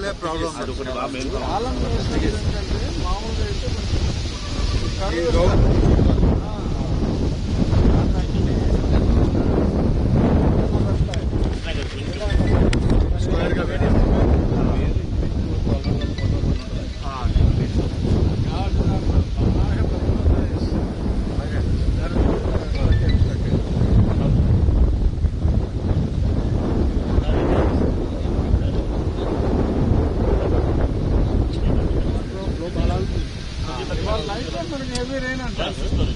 కాలమ్స్లే problem మామూలుగా అయితే That's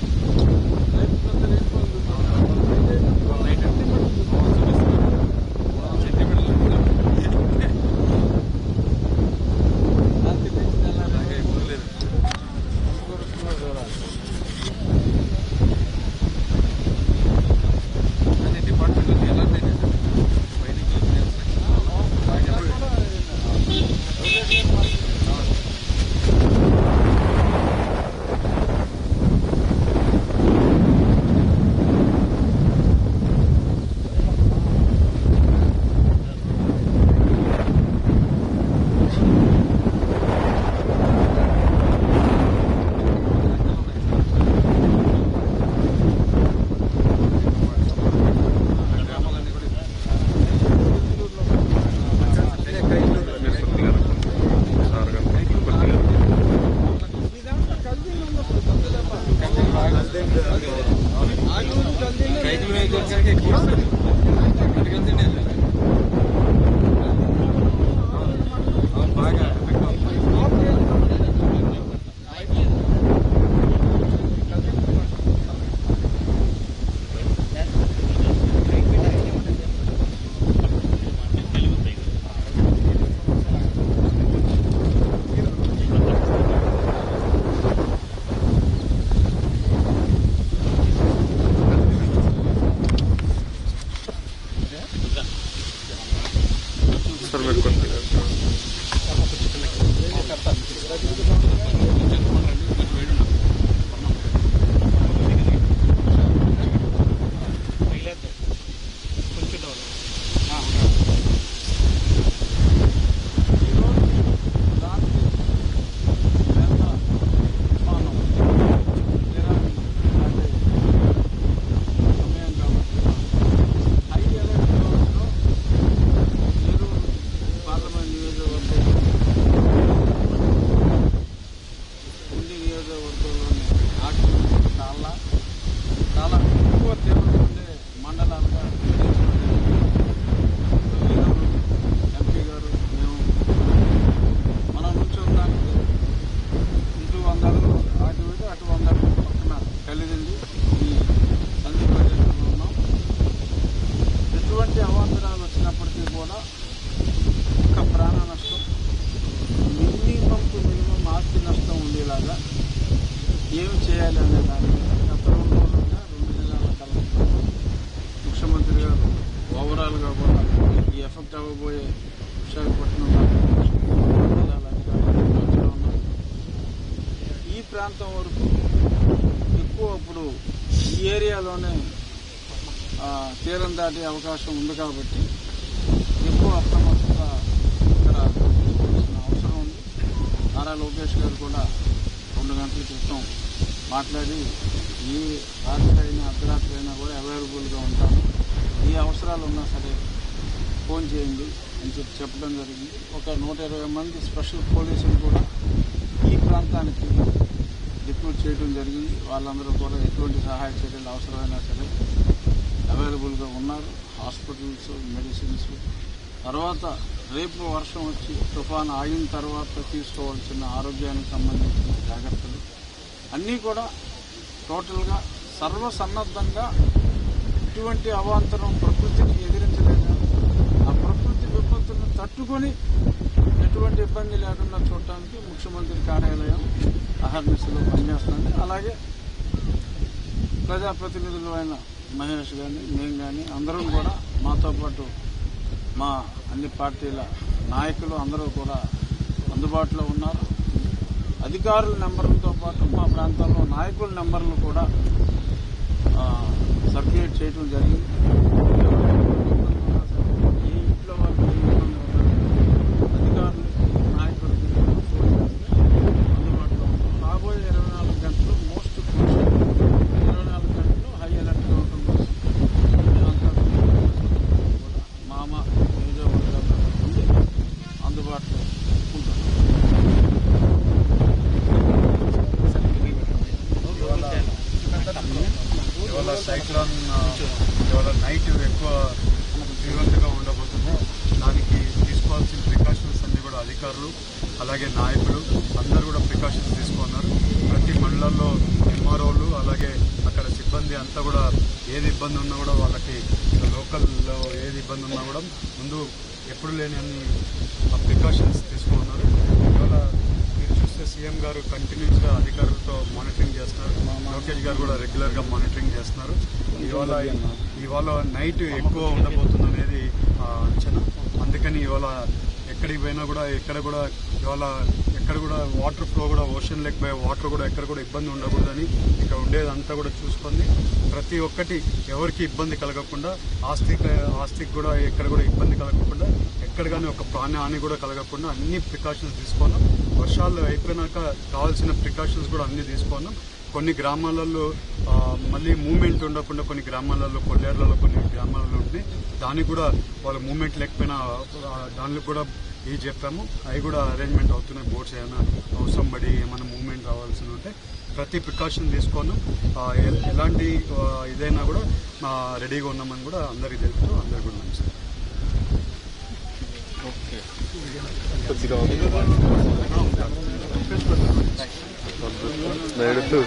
ప్రాంతం వరకు ఎక్కువ ఇప్పుడు ఈ ఏరియాలోనే తీరం దాటే అవకాశం ఉంది కాబట్టి ఎక్కువ అప్రమత్తంగా ఇక్కడ తీసుకోవాల్సిన అవసరం ఉంది. నారా లోకేష్ గారు కూడా రెండు గంటల క్రితం మాట్లాడి ఏ రాత్రి అయినా అర్ధరాత్రి అయినా కూడా అవైలబుల్గా ఉంటాను ఏ అవసరాలు ఉన్నా సరే ఫోన్ చేయండి అని చెప్పి చెప్పడం జరిగింది. ఒక నూట ఇరవై మంది స్పెషల్ పోలీసులు కూడా ఈ ప్రాంతానికి రిక్రూట్ చేయడం జరిగింది. వాళ్ళందరూ కూడా ఎటువంటి సహాయ చర్యలు అవసరమైనా సరే అవైలబుల్గా ఉన్నారు. Hospitals medicines. తర్వాత రేపు వర్షం వచ్చి తుఫాన్ ఆగిన తర్వాత తీసుకోవాల్సిన ఆరోగ్యానికి సంబంధించిన జాగ్రత్తలు. అన్నీ కూడా టోటల్గా సర్వసన్నద్ధంగా ఇటువంటి అవాంతరం ప్రకృతిని ఎదిరించలేక ఆ ప్రకృతి విపత్తులను తట్టుకొని ఎటువంటి ఇబ్బంది లేకుండా చూడటానికి ముఖ్యమంత్రి కార్యాలయం అహర్నిశలు పనిచేస్తుంది. అలాగే ప్రజాప్రతినిధులు అయిన మహేష్ కానీ మేము కానీ అందరం కూడా మాతో పాటు మా అన్ని పార్టీల నాయకులు అందరూ కూడా అందుబాటులో ఉన్నారు. అధికారుల నెంబర్లతో పాటు మా ప్రాంతంలో నాయకుల నెంబర్లు కూడా సర్క్యులేట్ చేయడం జరిగింది ఏ ఇంట్లో వాళ్ళు ఏ ఇబ్బంది ఉన్నా అధికారులు నాయకులకి ఫోన్ చేస్తే అందుబాటులో ఉంటాం రాబోయే ఇరవై నాలుగు గంటలు మోస్ట్ ఇరవై నాలుగు గంటలు హై అలర్ట్గా ఉంటుంది మేమంతా కూడా మామ నియోజకవర్గాల్లో ఉండి అందుబాటులో ఉంటాం ఇవాళ సైక్లోన్ ఆ, ఇవాళ నైట్ ఎక్కువ తీవ్రంగా ఉండబోతుంది దానికి తీసుకోవాల్సిన ప్రికాషన్స్ అన్ని కూడా అధికారులు అలాగే నాయకులు అందరూ కూడా ప్రికాషన్స్ తీసుకున్నారు. ప్రతి మండలంలో ఎంఆర్ఓలు అలాగే అక్కడ సిబ్బంది అంతా కూడా ఏది ఇబ్బంది ఉన్నా కూడా వాళ్ళకి లోకల్లో ఏది ఇబ్బంది ఉన్నా కూడా ముందు ఎప్పుడు లేని అన్ని ప్రికాషన్స్ తీసుకున్నారు. ఇవాళ మీరు చూస్తే సీఎం గారు కంటిన్యూస్గా అధికారులతో మానిటరింగ్ చేస్తున్నారు. లోకేష్ గారు కూడా రెగ్యులర్గా మానిటరింగ్ చేస్తున్నారు. ఇవాళ ఇవాళ నైట్ ఎక్కువ ఉండబోతుంది అనేది అంచనా. అందుకని ఇవాళ ఎక్కడికి పోయినా కూడా ఎక్కడ కూడా ఇవాళ ఎక్కడ కూడా వాటర్ ఫ్లో కూడా ఓషన్ లెక్ పోయే వాటర్ కూడా ఎక్కడ కూడా ఇబ్బంది ఉండకూడదని ఇక్కడ ఉండేదంతా కూడా చూసుకొని ప్రతి ఒక్కటి ఎవరికి ఇబ్బంది కలగకుండా ఆస్తికి ఆస్తికి కూడా ఎక్కడ కూడా ఇబ్బంది కలగకుండా ఎక్కడ కానీ ఒక ప్రాణ హాని కూడా కలగకుండా అన్ని ప్రికాషన్స్ తీసుకున్నాం వర్షాలు అయిపోయినాక కావాల్సిన ప్రికాషన్స్ కూడా అన్ని తీసుకున్నాం కొన్ని గ్రామాలలో మళ్ళీ మూమెంట్ ఉండకుండా కొన్ని గ్రామాలలో కొల్లేర్లలో కొన్ని గ్రామాలలో ఉంటాయి దానికి కూడా వాళ్ళ మూమెంట్ లేకపోయినా దానిలో కూడా ఇవి చెప్పాము అవి కూడా అరేంజ్మెంట్ అవుతున్నాయి బోర్డ్స్ ఏమైనా అవసరం పడి ఏమైనా మూమెంట్ రావాల్సి ఉంటే ప్రతి ప్రికాషన్ తీసుకొని ఎలాంటి ఇదైనా కూడా రెడీగా ఉన్నామని కూడా అందరికీ తెలుపుతూ అందరికీ ఉన్నాం సార్ ఓకే Nerede tu?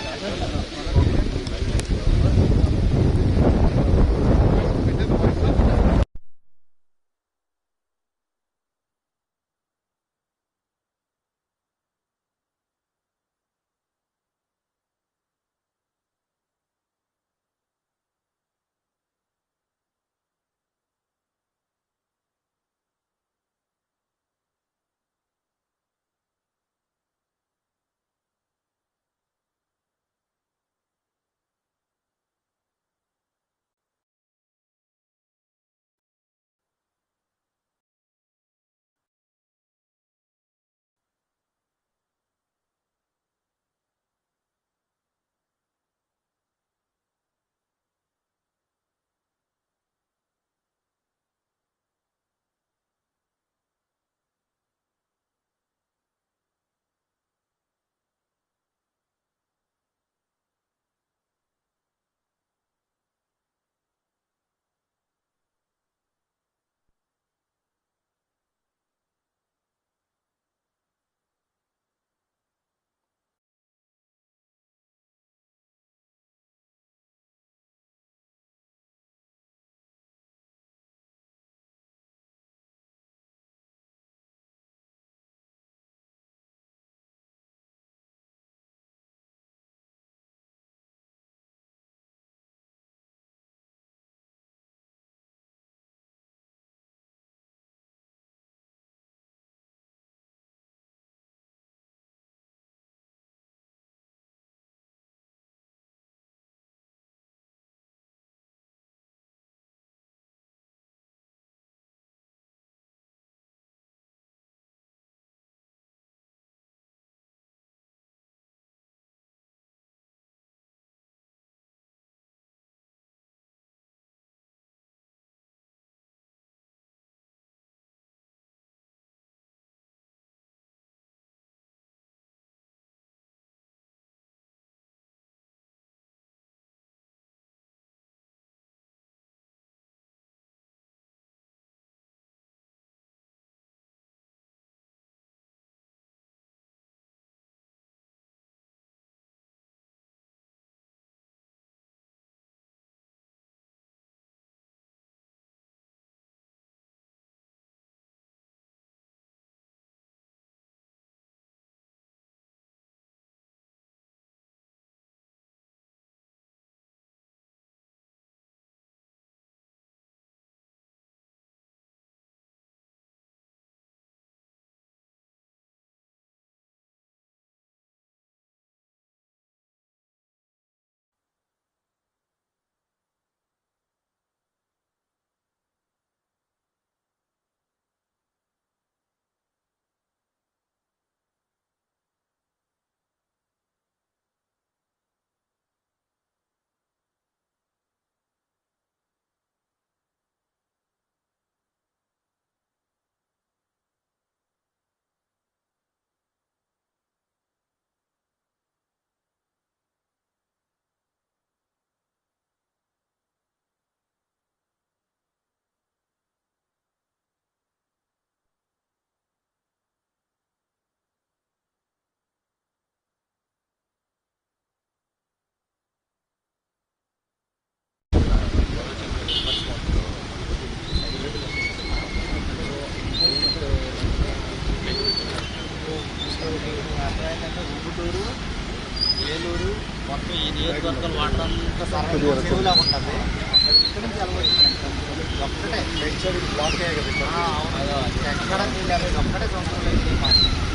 ఒక్కటే బ్లాక్ అయ్యాయి సొంతం